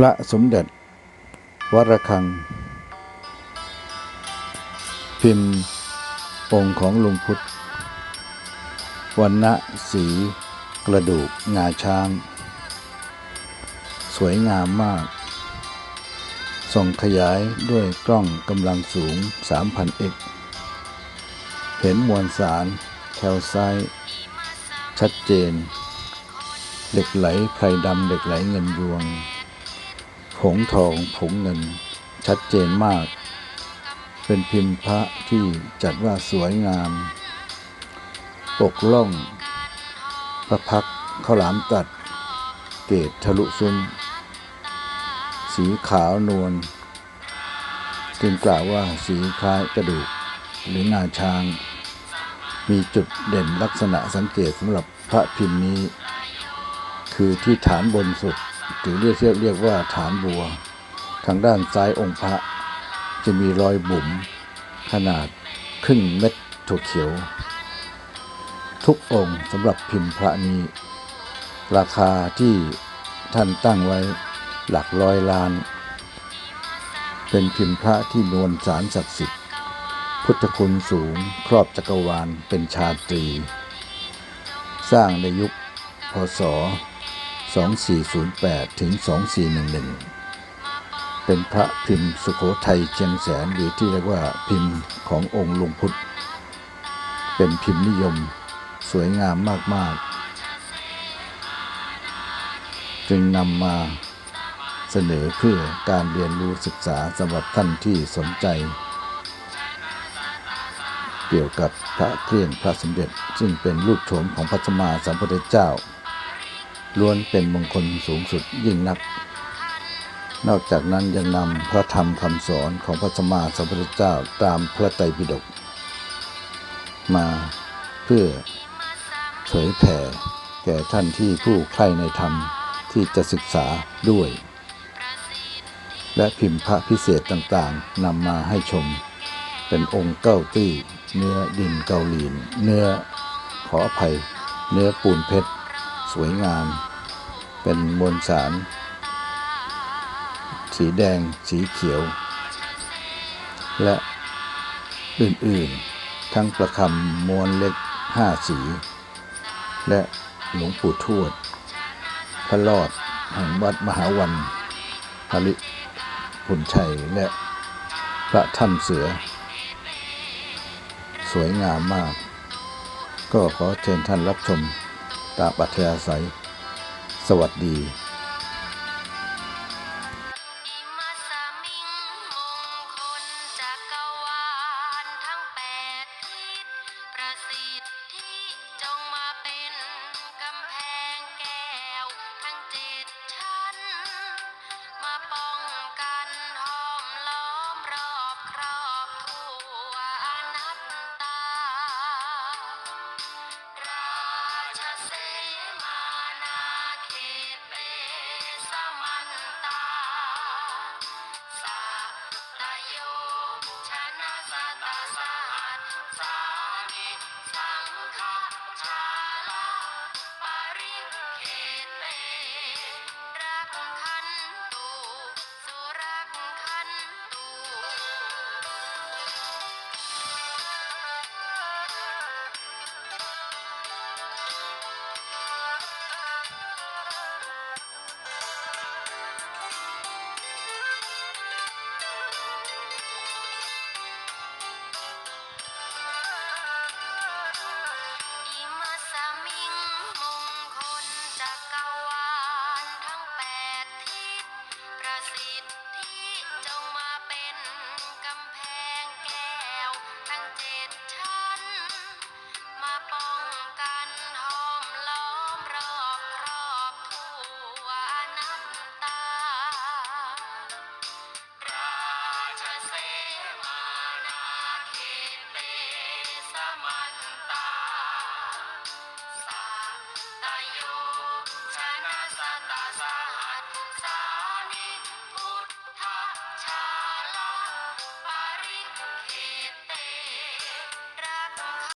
พระสมเด็จ วรคัง พิมพ์องค์ของลุงพุทธวันณะสี กระดูกงาช้าง สวยงามมาก ส่องขยายด้วยกล้องกำลังสูง 3,000x เห็นมวลสารแคลไซต์ชัดเจน เหล็กไหลไพรดำเหล็กไหลเงินยวง ผงทองผงเงิน ชัดเจนมาก เป็นพิมพ์พระที่จัดว่าสวยงาม ปกล่อง พระพักข้าวหลามตัด เกตทะลุซุ้ม สีขาวนวลจึงกล่าวว่าสีคล้ายกระดูกหรืองาช้าง มีจุดเด่นลักษณะสังเกตสำหรับพระพิมพ์นี้ คือที่ฐานบนสุด หรือเรียกเรียกว่าฐานบัว ทางด้านซ้ายองค์พระ จะมีรอยบุ๋มขนาดครึ่งเม็ดถั่วเขียว ทุกองค์สำหรับพิมพ์พระนี้ ราคาที่ท่านตั้งไว้หลักร้อยล้าน เป็นพิมพ์พระที่นวลสารศักดิ์สิทธิ์ พุทธคุณสูงครอบจักรวาลเป็นชาตรี สร้างในยุคพศ 2408 ถึง 2411 เป็นพระพิมพ์สุโขทัยเชียงแสนหรือที่เรียกว่าพิมพ์ขององค์หลวงพุทธ เป็นพิมพ์นิยมสวยงามมาก ๆ จึงนำมาเสนอเพื่อการเรียนรู้ศึกษาสำหรับท่านที่สนใจ เกี่ยวกับพระเครื่องพระสมเด็จ ซึ่งเป็นรูปโฉมของพระสมมาสัมพุทธเจ้า ล้วนเป็นมงคลสูงสุดยิ่งนัก นอกจากนั้นยังนำพระธรรมคำสอนของพระสมมาสัมพุทธเจ้าตามพระไตรปิฎกมาเพื่อเผยแผ่แก่ท่านที่ผู้ใคร่ในธรรมที่จะศึกษาด้วย และพิมพ์พระพิเศษต่างๆนำมาให้ชม เป็นองค์เก้าตี้ เนื้อดินเกาหลีเนื้อขออภัย เนื้อปูนเพชร วยงาม เป็นมวลสาร สีแดงสีเขียว และอื่นๆ ทั้งประคำมวลเล็กห้าสี และหลวงปู่ทวด พระรอดแห่งวัดมหาวันพริพุนชัยและพระถ้ำเสือ สวยงามมาก ก็ขอเชิญท่านรับชม ตามอัทยาศัย สวัสดี